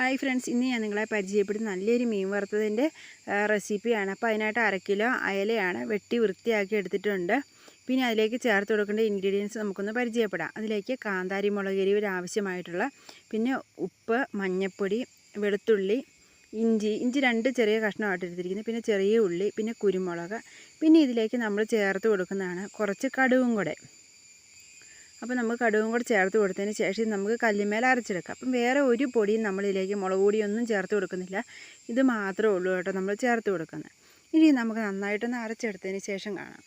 Hi friends ഇന്ന് ഞാൻ നിങ്ങളെ പരിചയപ്പെടുന്ന നല്ലൊരു മീൻ വറുത്തതിന്റെ റെസിപ്പിയാണ്. അപ്പോൾ അതിനായിട്ട് അര കിലോ അയലയാണ് വെട്ടി വൃത്തിയാക്കി എടുത്തിട്ടുണ്ട്. പിന്നെ അതിലേക്ക് ചേർത്ത് കൊടുക്കേണ്ട ഇൻഗ്രീഡിയൻസ് നമുക്കൊന്ന് പരിചയപ്പെടാം. അതിലേക്ക് കാന്താരി മുളക് എരിവിൽ ആവശ്യമായിട്ടുള്ള പിന്നെ ഉപ്പ് മഞ്ഞൾപ്പൊടി വെളുത്തുള്ളി ഇഞ്ചി ഇഞ്ചി രണ്ട് ചെറിയ കഷ്ണമായിട്ട് എടുത്തിരിക്കുന്നത് പിന്നെ ചെറിയ ഉള്ളി പിന്നെ കുരുമുളക്. പിന്നെ ഇതിലേക്ക് നമ്മൾ ചേർത്ത് കൊടുക്കുന്നതാണ് കുറച്ച് കടുവും കൂടെ. അപ്പോൾ നമുക്ക് കടുകും കൂടെ ചേർത്ത് കൊടുത്തതിന് ശേഷം നമുക്ക് കല്ലുമേൽ അരച്ചെടുക്കാം. അപ്പം വേറെ ഒരു പൊടിയും നമ്മളിലേക്ക് മുളക് പൊടിയൊന്നും ചേർത്ത് കൊടുക്കുന്നില്ല. ഇത് മാത്രമേ ഉള്ളൂ കേട്ടോ നമ്മൾ ചേർത്ത് കൊടുക്കുന്നത്. ഇനി നമുക്ക് നന്നായിട്ടൊന്ന് അരച്ചെടുത്തതിന് ശേഷം കാണാം.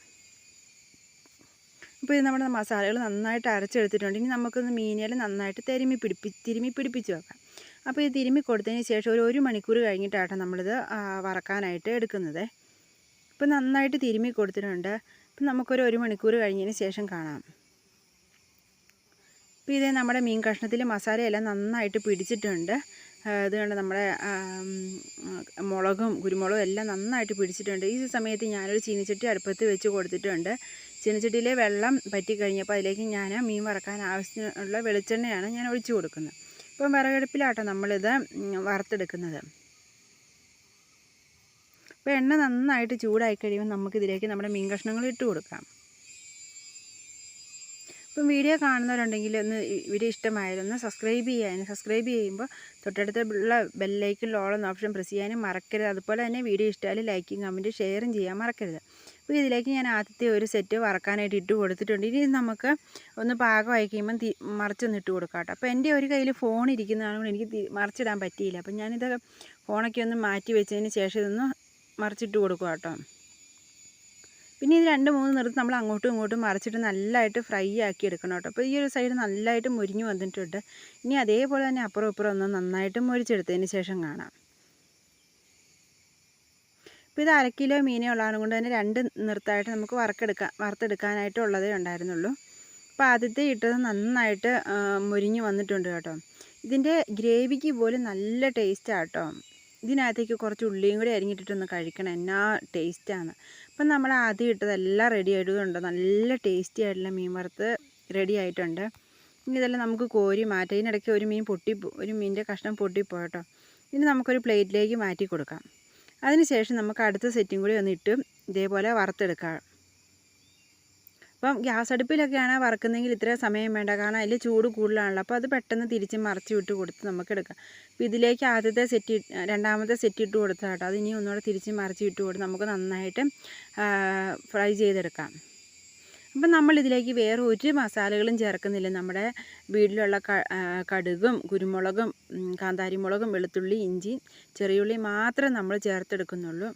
അപ്പോൾ ഇത് നമ്മുടെ മസാലകൾ നന്നായിട്ട് അരച്ചെടുത്തിട്ടുണ്ട്. ഇനി നമുക്കൊന്ന് മീനുകൾ നന്നായിട്ട് തിരുമി പിടിപ്പി തിരുമി പിടിപ്പിച്ച് വെക്കാം. അപ്പോൾ ഇത് തിരുമി കൊടുത്തതിന് ശേഷം ഒരു ഒരു മണിക്കൂർ കഴിഞ്ഞിട്ടാണ് നമ്മളിത് വറക്കാനായിട്ട് എടുക്കുന്നത്. ഇപ്പം നന്നായിട്ട് തിരുമി കൊടുത്തിട്ടുണ്ട്. അപ്പം നമുക്കൊരു ഒരു മണിക്കൂർ കഴിഞ്ഞതിന് ശേഷം കാണാം. അപ്പോൾ ഇതേ നമ്മുടെ മീൻ കഷ്ണത്തിൽ മസാലയെല്ലാം നന്നായിട്ട് പിടിച്ചിട്ടുണ്ട്. അതുകൊണ്ട് നമ്മുടെ മുളകും കുരുമുളകും എല്ലാം നന്നായിട്ട് പിടിച്ചിട്ടുണ്ട്. ഈ സമയത്ത് ഞാനൊരു ചീനിച്ചട്ടി അടുപ്പത്ത് വെച്ച് കൊടുത്തിട്ടുണ്ട്. ചീനിച്ചട്ടിയിലെ വെള്ളം പറ്റിക്കഴിഞ്ഞപ്പോൾ അതിലേക്ക് ഞാൻ മീൻ വറക്കാൻ ആവശ്യമുള്ള വെളിച്ചെണ്ണയാണ് ഞാൻ ഒഴിച്ചു കൊടുക്കുന്നത്. ഇപ്പം വിറകടുപ്പിലാട്ടോ നമ്മളിത് വറുത്തെടുക്കുന്നത്. അപ്പോൾ എണ്ണ നന്നായിട്ട് ചൂടായി കഴിയുമ്പോൾ നമുക്കിതിലേക്ക് നമ്മുടെ മീൻ കഷ്ണങ്ങൾ ഇട്ട് കൊടുക്കാം. ഇപ്പം വീഡിയോ കാണുന്നവരുണ്ടെങ്കിൽ ഒന്ന് വീഡിയോ ഇഷ്ടമായിരുന്നു സബ്സ്ക്രൈബ് ചെയ്യാനും സബ്സ്ക്രൈബ് ചെയ്യുമ്പോൾ തൊട്ടടുത്തുള്ള ബെല്ലൈക്കിൽ ഓളെന്ന ഓപ്ഷൻ പ്രസ് ചെയ്യാനും മറക്കരുത്. അതുപോലെ തന്നെ വീഡിയോ ഇഷ്ടമായാലും ലൈക്കും കമന്റ് ഷെയറും ചെയ്യാൻ മറക്കരുത്. അപ്പോൾ ഇതിലേക്ക് ഞാൻ ആദ്യത്തെ ഒരു സെറ്റ് വറക്കാനായിട്ട് ഇട്ട് കൊടുത്തിട്ടുണ്ട്. ഇനി നമുക്ക് ഒന്ന് പാകമായി കഴിയുമ്പം തി മറിച്ചൊന്ന് ഇട്ട് കൊടുക്കാം കേട്ടോ. അപ്പോൾ എന്റെ ഒരു കയ്യിൽ ഫോൺ ഇരിക്കുന്നതാണ് എനിക്ക് മറിച്ചിടാൻ പറ്റിയില്ല. അപ്പം ഞാനിത് ഫോണൊക്കെ ഒന്ന് മാറ്റി വെച്ചതിന് ശേഷം ഇതൊന്ന് മറിച്ചിട്ട് കൊടുക്കുക കേട്ടോ. പിന്നെ ഇത് രണ്ട് മൂന്ന് നിർത്തി നമ്മൾ അങ്ങോട്ടും ഇങ്ങോട്ടും മറിച്ചിട്ട് നല്ലതായിട്ട് ഫ്രൈ ആക്കി എടുക്കണം കേട്ടോ. അപ്പോൾ ഈ ഒരു സൈഡ് നല്ലതായിട്ട് മുരിഞ്ഞു വന്നിട്ടുണ്ട്. ഇനി അതേപോലെ തന്നെ അപ്പുറം ഇപ്പുറം ഒന്ന് നന്നായിട്ട് മുരിച്ചെടുത്തതിന് ശേഷം കാണാം. ഇപ്പോൾ ഇത് അര കിലോ മീനേ ഉള്ളതാണ്. കൊണ്ട് തന്നെ രണ്ട് നിർത്തായിട്ട് നമുക്ക് വറക്കെടുക്കാൻ വറുത്തെടുക്കാനായിട്ടുള്ളതേ ഉണ്ടായിരുന്നുള്ളൂ. അപ്പോൾ ആദ്യത്തെ ഇട്ടത് നന്നായിട്ട് മുരിഞ്ഞു വന്നിട്ടുണ്ട് കേട്ടോ. ഇതിന്റെ ഗ്രേവിക്ക് പോലും നല്ല ടേസ്റ്റാണ് കേട്ടോ. ഇതിനകത്തേക്ക് കുറച്ച് ഉള്ളിയും കൂടി അരിഞ്ഞിട്ടിട്ടൊന്ന് കഴിക്കണം. എന്നാ ടേസ്റ്റാണ് അപ്പം നമ്മൾ ആദ്യം ഇട്ടതെല്ലാം റെഡി ആയിട്ടുണ്ട്. നല്ല ടേസ്റ്റി ആയിട്ടുള്ള മീൻ വറുത്ത് റെഡി ആയിട്ടുണ്ട്. ഇനി ഇതെല്ലാം നമുക്ക് കോരി മാറ്റാം. ഇതിനിടയ്ക്ക് ഒരു മീൻ പൊട്ടി ഒരു മീനിന്റെ കഷ്ണം പൊട്ടിപ്പോട്ടോ ഇനി നമുക്കൊരു പ്ലേറ്റിലേക്ക് മാറ്റി കൊടുക്കാം. അതിനുശേഷം നമുക്ക് അടുത്ത സെറ്റും കൂടി ഒന്ന് ഇട്ട് ഇതേപോലെ വറുത്തെടുക്കാം. അപ്പം ഗ്യാസ് അടുപ്പിലൊക്കെയാണ് വറക്കുന്നതെങ്കിൽ ഇത്ര സമയം വേണ്ട. കാരണം അതിൽ ചൂട് കൂടുതലാണല്ലോ. അപ്പോൾ അത് പെട്ടെന്ന് തിരിച്ച് മറിച്ച് വിട്ട് കൊടുത്ത് നമുക്ക് എടുക്കാം. അപ്പോൾ ഇതിലേക്ക് ആദ്യത്തെ സെറ്റ് രണ്ടാമത്തെ സെറ്റ് ഇട്ട് കൊടുത്താൽ കേട്ടോ. അത് ഇനി ഒന്നുകൂടെ തിരിച്ച് മറിച്ച് ഇട്ട് കൊടുത്ത് നമുക്ക് നന്നായിട്ട് ഫ്രൈ ചെയ്തെടുക്കാം. അപ്പം നമ്മളിതിലേക്ക് വേറെ ഒരു മസാലകളും ചേർക്കുന്നില്ല. നമ്മുടെ വീട്ടിലുള്ള കടുകും കുരുമുളകും കാന്താരിമുളകും വെളുത്തുള്ളി ഇഞ്ചി ചെറിയുള്ളി മാത്രം നമ്മൾ ചേർത്തെടുക്കുന്നുള്ളൂ.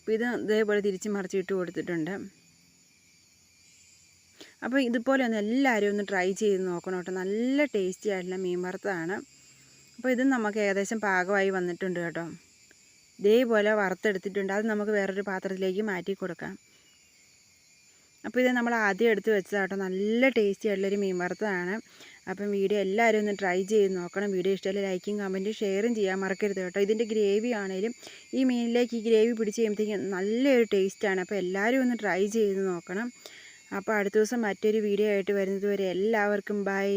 അപ്പോൾ ഇത് ഇതേപോലെ തിരിച്ച് മറിച്ച് ഇട്ട് കൊടുത്തിട്ടുണ്ട്. അപ്പോൾ ഇതുപോലെ ഒന്ന് എല്ലാവരും ഒന്ന് ട്രൈ ചെയ്ത് നോക്കണം കേട്ടോ. നല്ല ടേസ്റ്റി ആയിട്ടുള്ള മീൻ വറുത്തതാണ്. അപ്പോൾ ഇതും നമുക്ക് ഏകദേശം പാകമായി വന്നിട്ടുണ്ട് കേട്ടോ. ഇതേപോലെ വറുത്തെടുത്തിട്ടുണ്ട്. അത് നമുക്ക് വേറൊരു പാത്രത്തിലേക്ക് മാറ്റി കൊടുക്കാം. അപ്പോൾ ഇത് നമ്മൾ ആദ്യം എടുത്ത് വെച്ചതാട്ടോ നല്ല ടേസ്റ്റി ആയിട്ടുള്ളൊരു മീൻ വറുത്തതാണ്. അപ്പം വീഡിയോ എല്ലാവരും ഒന്ന് ട്രൈ ചെയ്ത് നോക്കണം. വീഡിയോ ഇഷ്ടമല്ല ലൈക്കും കമന്റും ഷെയറും ചെയ്യാൻ മറക്കരുത് കേട്ടോ. ഇതിന്റെ ഗ്രേവി ആണെങ്കിലും ഈ മീനിലേക്ക് ഈ ഗ്രേവി പിടിച്ച് കഴിയുമ്പോഴത്തേക്കും നല്ലൊരു ടേസ്റ്റാണ് അപ്പോൾ എല്ലാവരും ഒന്ന് ട്രൈ ചെയ്ത് നോക്കണം. അപ്പോൾ അടുത്ത ദിവസം മറ്റൊരു വീഡിയോ ആയിട്ട് വരുന്നത് വരെ എല്ലാവർക്കും ബൈ